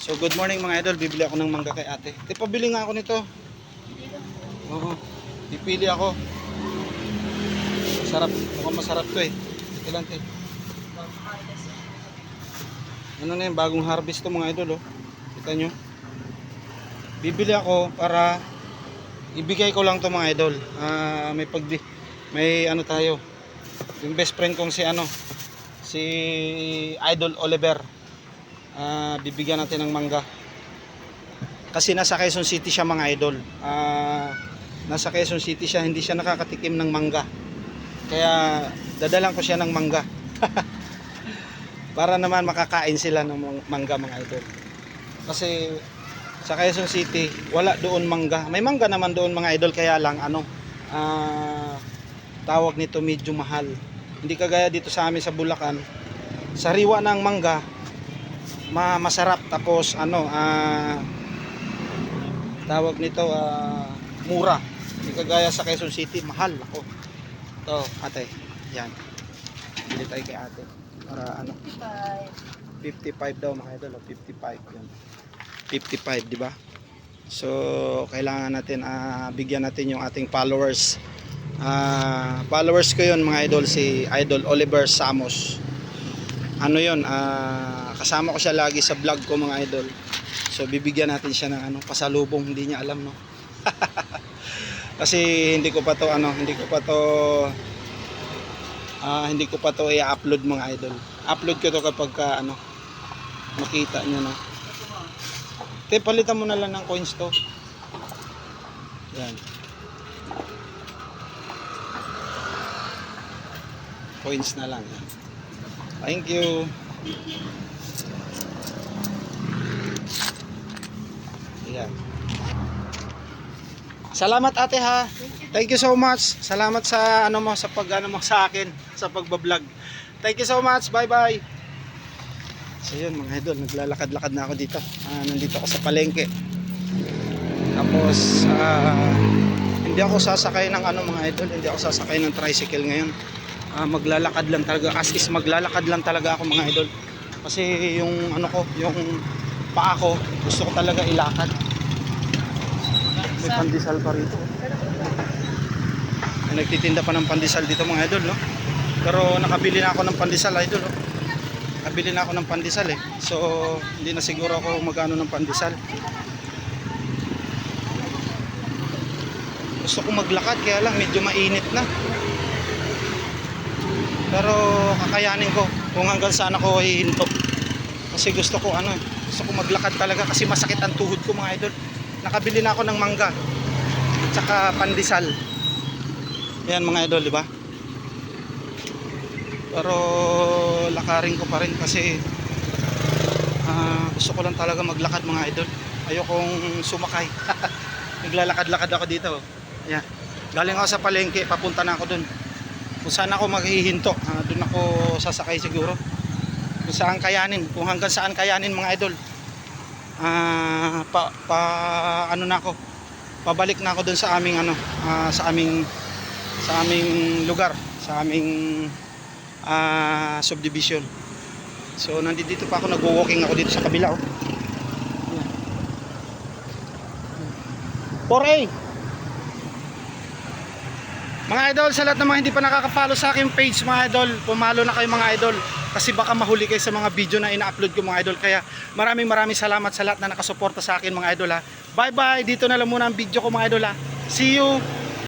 So good morning mga idol, bibili ako ng mangga kay ate. Te, pabili nga ako nito. Oo. Pipili ako. Masarap, mukhang masarap to eh. Ito lang te. Ano na yung bagong harvest to mga idol oh. Kita nyo. Bibili ako para ibigay ko lang to mga idol. Ah, may pagdi may ano tayo. Yung best friend kong si ano si Idol Oliver. Ah, bibigyan natin ng mangga. Kasi nasa Quezon City siya mga idol. Ah, nasa Quezon City siya, hindi siya nakakatikim ng mangga. Kaya dadalan ko siya ng mangga. Para naman makakain sila ng mang- mangga mga idol. Kasi sa Quezon City, wala doon mangga. May mangga naman doon mga idol kaya lang ano, ah, tawag nito medyo mahal. Hindi kagaya dito sa amin sa Bulacan. Sariwa ng mangga, ma masarap. Tapos ano ah tawag nito ah, mura. Hindi kagaya sa Quezon City mahal ako. To ate yan. Bili tayo kay ate. Para ano 55 daw mga idol oh, 55 yan. 55 di ba? So kailangan natin ah, bigyan natin yung ating followers. Ah, followers ko yon mga idol si Idol Oliver Samos ano yon ah, kasama ko siya lagi sa vlog ko mga idol. So bibigyan natin siya ng ano pasalubong hindi niya alam no? Kasi hindi ko pa to ano hindi ko pa to ah, hindi ko pa to i-upload mga idol. Upload ko to kapag ka, ano makita niya no? Te palitan mo na lang ng coins to. Yan. Coins na lang yan. Thank you. Ayan. Salamat ate ha. Thank you so much. Salamat sa ano mo sa pag ano mo sa akin sa pagba-vlog. Thank you so much. Bye-bye. So yun mga idol, naglalakad-lakad na ako dito. Ah, nandito ako sa palengke. Tapos ah, hindi ako sasakay ng ano mga idol, hindi ako sasakay ng tricycle ngayon ah, maglalakad lang talaga. As is maglalakad lang talaga ako mga idol. Kasi yung ano ko yung paa ko gusto ko talaga ilakad. May pandesal pa rito. May nagtitinda pa ng pandesal dito mga idol no? Pero nakabili na ako ng pandesal idol no? nakabili na ako ng pandesal eh. So hindi na siguro ako magano ng pandesal. Gusto ko maglakad kaya lang medyo mainit na pero kakayanin ko kung hanggang saan ako hihinto kasi gusto ko ano gusto ko maglakad talaga kasi masakit ang tuhod ko mga idol. Nakabili na ako ng mangga at saka pandesal. Yan mga idol di ba? Pero lakarin ko pa rin kasi ah, gusto ko lang talaga maglakad mga idol. Ayokong sumakay. Naglalakad-lakad ako dito. Yan galing ako sa palengke papunta na ako dun kung saan ako maghihinto uh, doon ako sasakay siguro. Kung saan kayanin kung hanggang saan kayanin mga idol. Ah, pa, pa ano na ako pabalik na ako doon sa aming ano ah, sa aming sa aming lugar sa aming ah, subdivision. So nandito pa ako nagwo-walking ako dito sa kabila oh. Ayan. 4A mga idol, sa lahat ng mga hindi pa nakaka-follow sa aking page mga idol, pumalo na kayo mga idol kasi baka mahuli kayo sa mga video na ina-upload ko mga idol. Kaya maraming maraming salamat sa lahat na nakasuporta sa akin mga idol ha. Bye bye, dito na lang muna ang video ko mga idol ha. See you